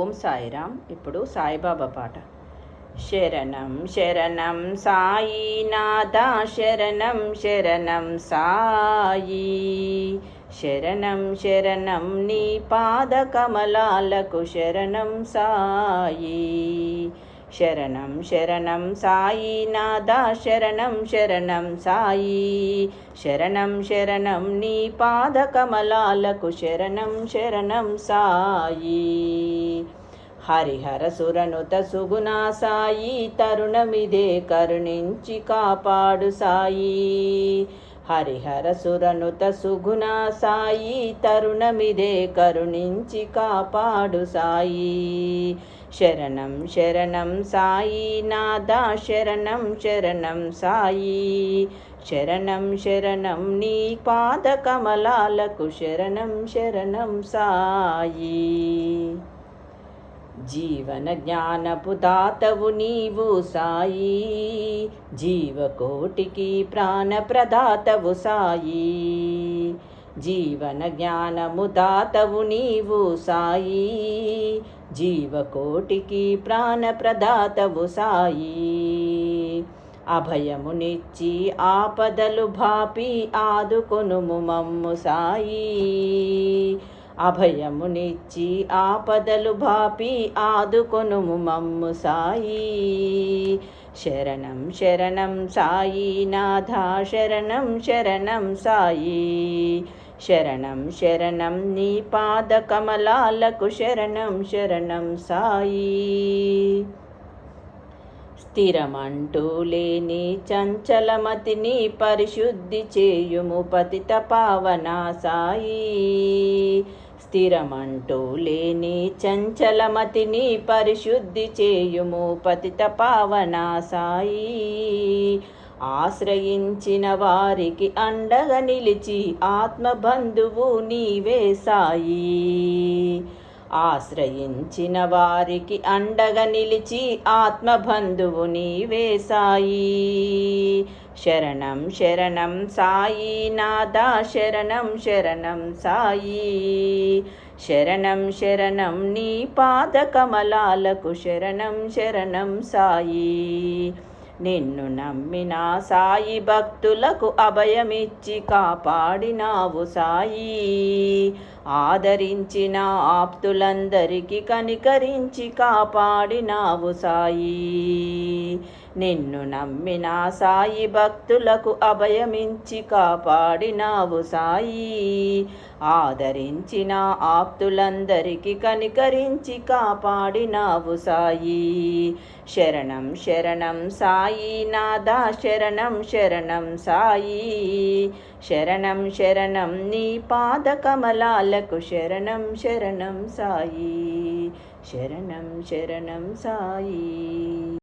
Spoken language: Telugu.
ఓం సాయిరామ్. ఇప్పుడు సాయిబాబా పాట. శరణం శరణం సాయి నాథ శరణం శరణం సాయి. శరణం శరణం నీ పాద కమలాలకు శరణం సాయి. శరణం శరణం సాయి నాదా శరణం శరణం సాయి. శరణం శరణం నీ పాద కమలాలకు శరణం శరణం సాయి. హరిహర సురనుత సుగుణా సాయి తరుణమిదే కరుణించి కాపాడు సాయి. హరిహర సురనుత సుగుణా సాయి తరుణమిదే కరుణించి కాపాడు సాయి. శరణం శరణం సాయి నాదా శరణం శరణం సాయి శరణం శరణం నీ పాద కమలాలకు శరణం శరణం సాయి జీవన జ్ఞానపు దాతవు నీవు సాయి జీవకోటికి ప్రాణప్రదాతవు సాయి జీవన జ్ఞానము దాతవు నీవు సాయి. జీవకోటికి ప్రాణప్రదాతవు సాయి. అభయమునిచ్చి ఆపదలు భాపి ఆదుకొనుము మమ్ము సాయి. అభయమునిచ్చి ఆపదలు భాపి ఆదుకొనుము మమ్ము సాయి. శరణం శరణం సాయి నాథ శరణం శరణం సాయి. శరణం శరణం నీ పాద కమలాలకు శరణం శరణం సాయి. స్థిరమంటూ లేని చంచలమతిని పరిశుద్ధి చేయుము పతిత పావనా సాయి. స్థిరమంటూ లేని చంచలమతిని పరిశుద్ధి చేయుము పతిత పావనా సాయి. ఆశ్రయించిన వారికి అండగా నిలిచి ఆత్మబంధువు నీవే సాయి. ఆశ్రయించిన వారికి అండగా నిలిచి ఆత్మబంధువు నీవే సాయి. శరణం శరణం సాయి నాదా శరణం శరణం సాయి. శరణం శరణం నీ పాద కమలాలకు శరణం శరణం సాయి. నిన్ను నమ్మిన సాయి భక్తులకు అభయమిచ్చి కాపాడినావు సాయి. ఆదరించిన ఆప్తులందరికీ కనికరించి కాపాడినావు సాయి. నిన్ను నమ్మిన సాయి భక్తులకు అభయమించి కాపాడినావు సాయి. ఆదరించిన ఆప్తులందరికీ కనికరించి కాపాడినావు సాయి. శరణం శరణం సాయి నాదా శరణం శరణం సాయి. శరణం శరణం నీ పాద కమలాలకు శరణం శరణం సాయి. శరణం శరణం సాయి.